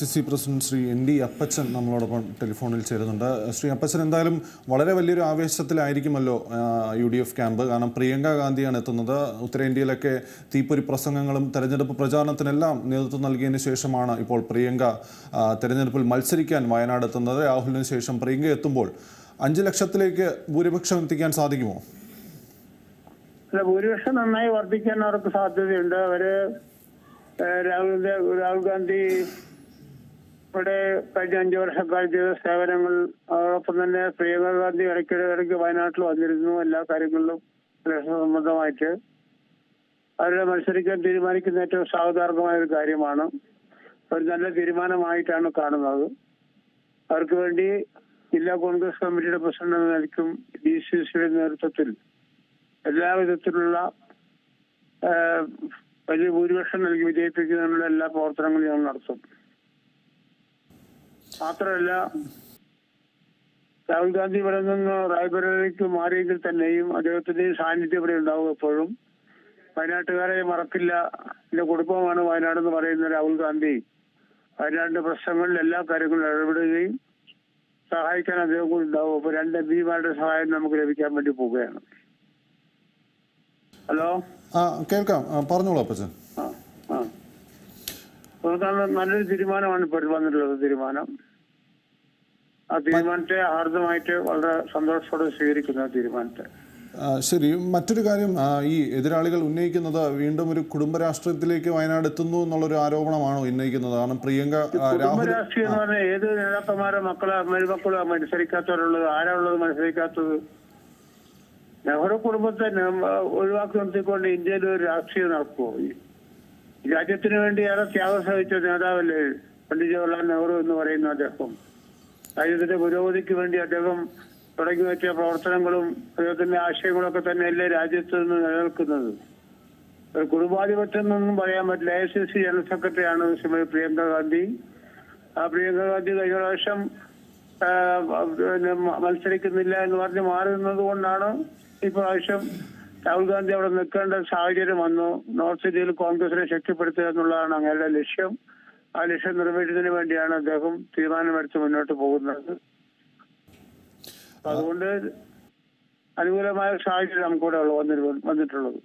C C president Shri N D Appachan നമ്മളോടൊപ്പം ടെലിഫോണിൽ ചേരുന്നുണ്ട്. ശ്രീ അപ്പച്ചൻ എന്തായാലും വളരെ വലിയൊരു ആവേശത്തിലായിരിക്കുമല്ലോ യു ഡി എഫ് ക്യാമ്പ്. കാരണം പ്രിയങ്ക ഗാന്ധിയാണ് എത്തുന്നത്. ഉത്തരേന്ത്യയിലൊക്കെ തീപ്പൊരി പ്രസംഗങ്ങളും തെരഞ്ഞെടുപ്പ് പ്രചാരണത്തിനെല്ലാം നേതൃത്വം നൽകിയതിന് ശേഷമാണ് ഇപ്പോൾ പ്രിയങ്ക തെരഞ്ഞെടുപ്പിൽ മത്സരിക്കാൻ വയനാട് എത്തുന്നത്. രാഹുലിന് ശേഷം പ്രിയങ്ക എത്തുമ്പോൾ അഞ്ച് ലക്ഷത്തിലേക്ക് ഭൂരിപക്ഷം എത്തിക്കാൻ സാധിക്കുമോ? ഭൂരിപക്ഷം നന്നായി വർദ്ധിക്കാൻ അവർക്ക് സാധ്യതയുണ്ട്. അവർ രാഹുലിന്റെ രാഹുൽ ഗാന്ധി ഇവിടെ കഴിഞ്ഞ അഞ്ചു വർഷക്കാലം ചെയ്ത സേവനങ്ങൾ അതോടൊപ്പം തന്നെ പ്രിയങ്ക ഗാന്ധി ഇടയ്ക്കിടെ ഇടയ്ക്ക് വയനാട്ടിൽ വന്നിരുന്നു എല്ലാ കാര്യങ്ങളിലും ഇലക്ഷൻ സംബന്ധമായിട്ട് അവരുടെ മത്സരിക്കാൻ തീരുമാനിക്കുന്ന ഏറ്റവും സാവധാർഗമായ ഒരു കാര്യമാണ്. ഒരു നല്ല തീരുമാനമായിട്ടാണ് കാണുന്നത്. അവർക്ക് വേണ്ടി ജില്ലാ കോൺഗ്രസ് കമ്മിറ്റിയുടെ പ്രസിഡന്റ് എന്ന നിലയ്ക്കും ഡി സി സിയുടെ നേതൃത്വത്തിൽ എല്ലാവിധത്തിലുള്ള വിധത്തിലുള്ള വലിയ ഭൂരിപക്ഷം നൽകി വിജയിപ്പിക്കുന്നതിനുള്ള എല്ലാ പ്രവർത്തനങ്ങളും ഞങ്ങൾ നടത്തും. മാത്രമല്ല രാഹുൽ ഗാന്ധി ഇവിടെ നിന്ന് റായ്ബറേലിക്ക് മാറിയെങ്കിൽ തന്നെയും അദ്ദേഹത്തിന്റെയും സാന്നിധ്യം ഇവിടെ ഉണ്ടാവും എപ്പോഴും. വയനാട്ടുകാരെ മറക്കില്ല. എന്റെ കുടുംബമാണ് വയനാട് എന്ന് പറയുന്ന രാഹുൽ ഗാന്ധി. വയനാടിന്റെ പ്രശ്നങ്ങളിൽ എല്ലാ കാര്യങ്ങളും ഇടപെടുകയും സഹായിക്കാൻ അദ്ദേഹം കൂടി ഉണ്ടാവും. അപ്പൊ രണ്ട് എം പിമാരുടെ സഹായം നമുക്ക് ലഭിക്കാൻ വേണ്ടി പോവുകയാണ്. ഹലോ? ആ കേൾക്കാം. പറഞ്ഞോളൂ അപ്പച്ചൻ. ആ നല്ലൊരു തീരുമാനമാണ് ഇപ്പോൾ വന്നിട്ടുള്ളത് തീരുമാനം. ആ തീരുമാനത്തെ ആർദ്രമായിട്ട് വളരെ സന്തോഷത്തോടെ സ്വീകരിക്കുന്ന തീരുമാനത്തെ. ശരി. മറ്റൊരു കാര്യം ഈ എതിരാളികൾ ഉന്നയിക്കുന്നത് വീണ്ടും ഒരു കുടുംബ രാഷ്ട്രീയത്തിലേക്ക് വയനാട് എത്തുന്നു എന്നുള്ളൊരു ആരോപണമാണോ ഉന്നയിക്കുന്നത്? കാരണം പ്രിയങ്ക രാഹുൽ രാഷ്ട്രീയം എന്ന് പറഞ്ഞാൽ ഏത് നേതാക്കന്മാരെ മക്കളോ മരുമക്കളോ മത്സരിക്കാത്തവരുള്ളത് ആരാ ഉള്ളത് മത്സരിക്കാത്തത്? നെഹ്റു കുടുംബത്തെ ഒഴിവാക്കി നിർത്തിക്കൊണ്ട് ഇന്ത്യയിൽ ഒരു രാഷ്ട്രീയം നടക്കുമോ രാജ്യത്തിന് വേണ്ടി ഏറെ ത്യാഗം സഹിച്ച നേതാവല്ലേ പണ്ഡിറ്റ് ജവഹർലാൽ നെഹ്റു എന്ന് പറയുന്ന അദ്ദേഹം. രാജ്യത്തിന്റെ പുരോഗതിക്ക് വേണ്ടി അദ്ദേഹം തുടങ്ങി വെച്ച പ്രവർത്തനങ്ങളും അദ്ദേഹത്തിന്റെ ആശയങ്ങളൊക്കെ തന്നെയല്ലേ രാജ്യത്ത് നിന്ന് നിലനിൽക്കുന്നത്. ഒരു കുടുംബാധിപത്യം എന്നൊന്നും പറയാൻ പറ്റില്ല. എ സി സി ജനറൽ സെക്രട്ടറിയാണ് ശ്രീമതി പ്രിയങ്ക ഗാന്ധി. ആ പ്രിയങ്ക ഗാന്ധി കഴിഞ്ഞ പ്രാവശ്യം മത്സരിക്കുന്നില്ല എന്ന് പറഞ്ഞ് മാറി നിന്നത് കൊണ്ടാണ് ഈ പ്രാവശ്യം രാഹുൽ ഗാന്ധി അവിടെ നിൽക്കേണ്ട സാഹചര്യം വന്നു. നോർത്ത് ഇന്ത്യയിൽ കോൺഗ്രസിനെ ശക്തിപ്പെടുത്തുക എന്നുള്ളതാണ് അങ്ങയുടെ ലക്ഷ്യം. ആ ലക്ഷ്യം നിറവേറ്റുന്നതിന് വേണ്ടിയാണ് അദ്ദേഹം തീരുമാനമെടുത്ത് മുന്നോട്ട് പോകുന്നത്. അതുകൊണ്ട് അനുകൂലമായ സാഹചര്യം നമുക്കിവിടെ വന്നിട്ടുള്ളത്.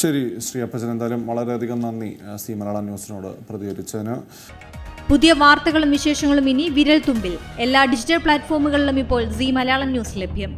ശരി ശ്രീ അപ്പച്ചൻ. എന്തായാലും വളരെയധികം നന്ദി സി മലയാളം ന്യൂസിനോട് പ്രതികരിച്ചതിന്. പുതിയ വാർത്തകളും വിശേഷങ്ങളും ഇനി വിരൽ തുമ്പിൽ എല്ലാ ഡിജിറ്റൽ പ്ലാറ്റ്ഫോമുകളിലും ഇപ്പോൾ സി മലയാളം ന്യൂസ് ലഭ്യം.